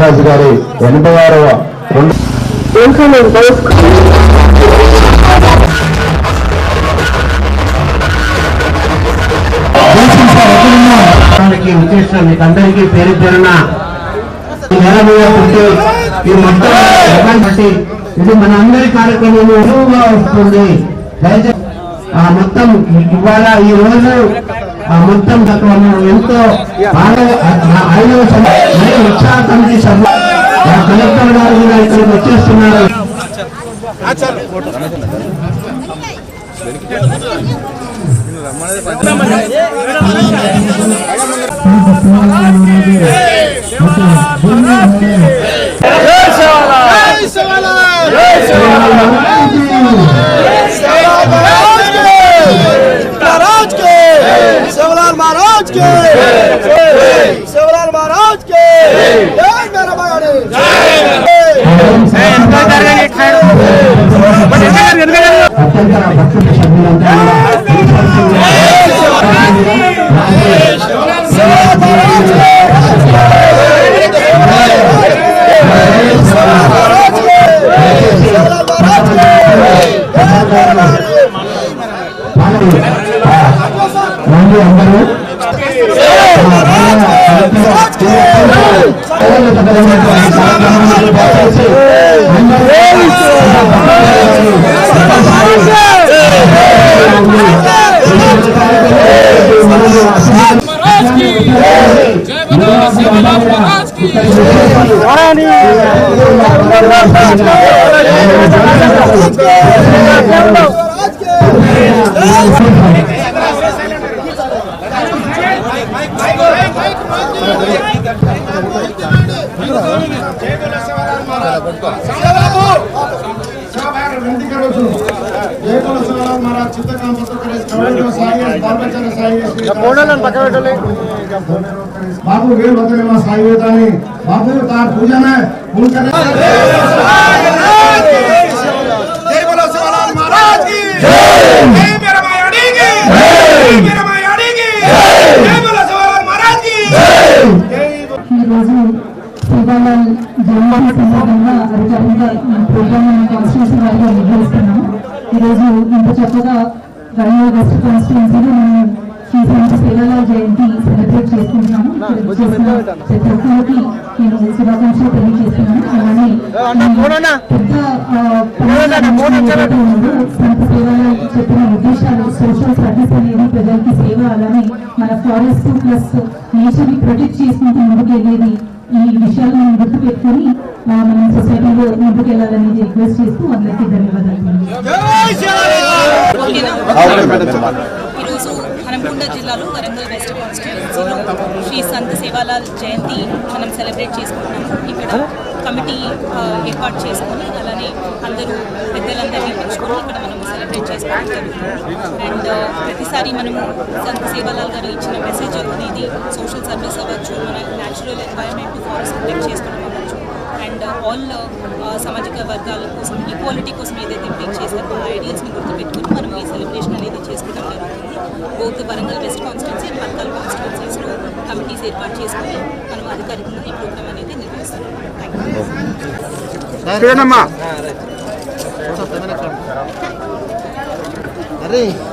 రాజు గారి ఎనభై ఆరవ రెండు దానికి విశేష మీకు అందరికీ పేరు పేరున నెల మీద పుట్టి ఈ మొత్తం బట్టి ఇది మన అందరి కార్యక్రమం ఎరువుగా వస్తుంది. దయచేసి ఆ మొత్తం ఇవాళ ఈ రోజు ఆ మొత్తం ఎంతో ఐదవ మరియు ఉత్సాహ కమిటీ సభ కలెక్టర్ గారు కూడా ఇక్కడికి వచ్చేస్తున్నారు. महाराज के शिवलाल महाराज के जय मेरा मायारे जय అందరూ बाबू वीर भद्र में साई होता है बाबू तार ఈరోజు ఇంత చక్కగా రైల్వే వెస్ట్ కాన్స్టిట్యున్సీలో మనం శ్రీ సంత శివాలయ జయంతి సెలబ్రేట్ చేసుకుంటున్నాము చేసిన ప్రతి ఒక్కరికి నేను శుభాకాంక్షలు తెలియజేస్తున్నాను అలానే పెద్ద సంత శివాలయం చెప్పిన ఉద్దేశాలు సోషల్ సర్వీస్ అనేది ప్రజలకి సేవ అలానే మన ఫారెస్ట్ ప్లస్ నేచర్ని ప్రొటెక్ట్ చేసుకుంటూ ముందుకెళ్ళేది ఈ విషయాలు మనం గుర్తు పెట్టుకొని మనం సొసైటీలో ముందుకెళ్ళాలని రిక్వెస్ట్ చేస్తూ అందరికీ ధన్యవాదాలు. ఈరోజు హనంకొండ జిల్లాలో వరంగల్ వెస్ట్ కాన్స్టిట్యున్సీలో శ్రీ సంత్ సేవాలాల్ జయంతి మనం సెలబ్రేట్ చేసుకుంటున్నాము ఇక్కడ కమిటీ ఏర్పాటు చేసుకొని అలానే అందరూ పెద్దలందరినీ పిలుచుకొని ఇక్కడ మనం సెలబ్రేట్ అండ్ ప్రతిసారి మనము సంత సేవాలాల్ గారు ఇచ్చిన మెసేజ్ అనేది సోషల్ సర్వీస్ అవ్వచ్చు మన న్యాచురల్ ఎన్వైరన్మెంట్ ఫారెస్ట్ ప్రొటెక్ట్ చేసుకోవడం అవ్వచ్చు. And all uh, uh, uh, సామాజిక వర్గాల కోసం ఈక్వాలిటీ కోసం ఏదైతే బ్రేక్ చేస్తారో ఆ ఐడియాస్ని గుర్తుపెట్టుకుని మనం ఈ సెలబ్రేషన్ అనేది చేసుకోవడం జరుగుతుంది both Warangal West constituency and Parkal కాన్స్టిట్యున్సీస్లో committees ఏర్పాటు చేసుకుని మనం అధికారికంగా ఈ ప్రోగ్రామ్ అనేది నిర్వహిస్తున్నాం. Thank you Monterrey.